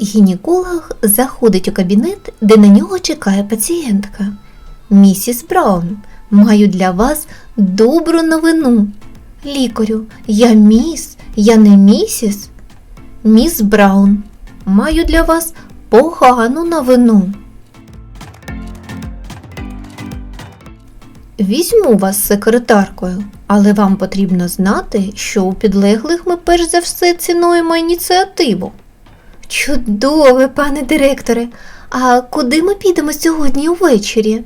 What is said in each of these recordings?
Гінеколог заходить у кабінет, де на нього чекає пацієнтка. Місіс Браун, маю для вас добру новину. Лікарю, я міс, я не місіс. Міс Браун, маю для вас погану новину. Візьму вас секретаркою, але вам потрібно знати, що у підлеглих ми перш за все цінуємо ініціативу. Чудове, пане директоре. А куди ми підемо сьогодні увечері?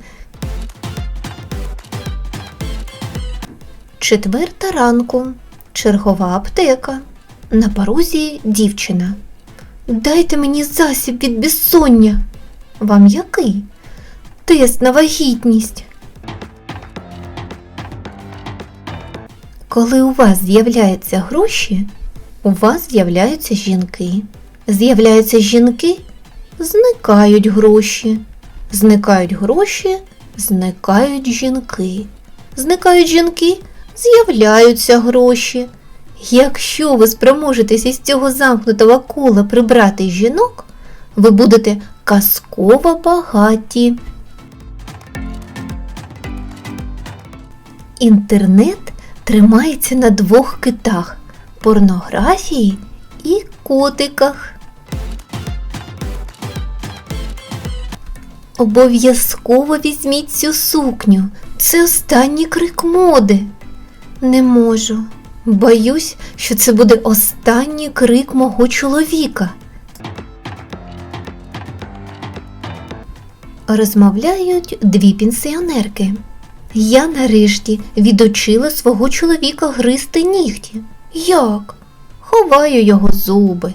Четверта ранку. Чергова аптека. На порозі дівчина. Дайте мені засіб від безсоння. Вам який? Тест на вагітність. Коли у вас з'являються гроші, у вас з'являються жінки. З'являються жінки, зникають гроші. Зникають гроші, зникають жінки. Зникають жінки, з'являються гроші. Якщо ви спроможетесь із цього замкнутого кола прибрати жінок, ви будете казково багаті. Інтернет тримається на двох китах порнографії котиках. Обов'язково візьміть цю сукню. Це останній крик моди. Не можу. Боюсь, що це буде останній крик мого чоловіка. Розмовляють дві пенсіонерки. Я нарешті відучила свого чоловіка гризти нігті. Як? Ховаю його зуби.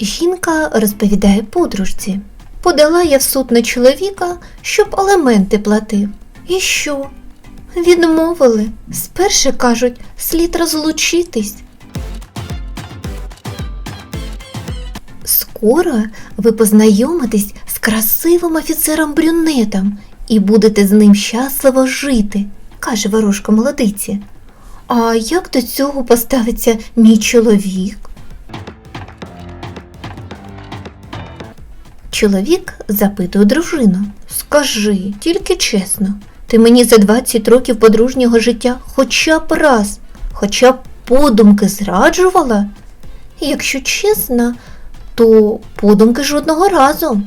Жінка розповідає подружці. Подала я в суд на чоловіка, щоб алементи платив. І що? Відмовили. Спершу кажуть, слід розлучитись. Скоро ви познайомитесь з красивим офіцером брюнетом і будете з ним щасливо жити, каже ворожка молодиці. А як до цього поставиться мій чоловік? Чоловік запитує дружину. Скажи, тільки чесно, ти мені за 20 років подружнього життя хоча б раз, хоча б подумки зраджувала? Якщо чесно, то подумки жодного разу.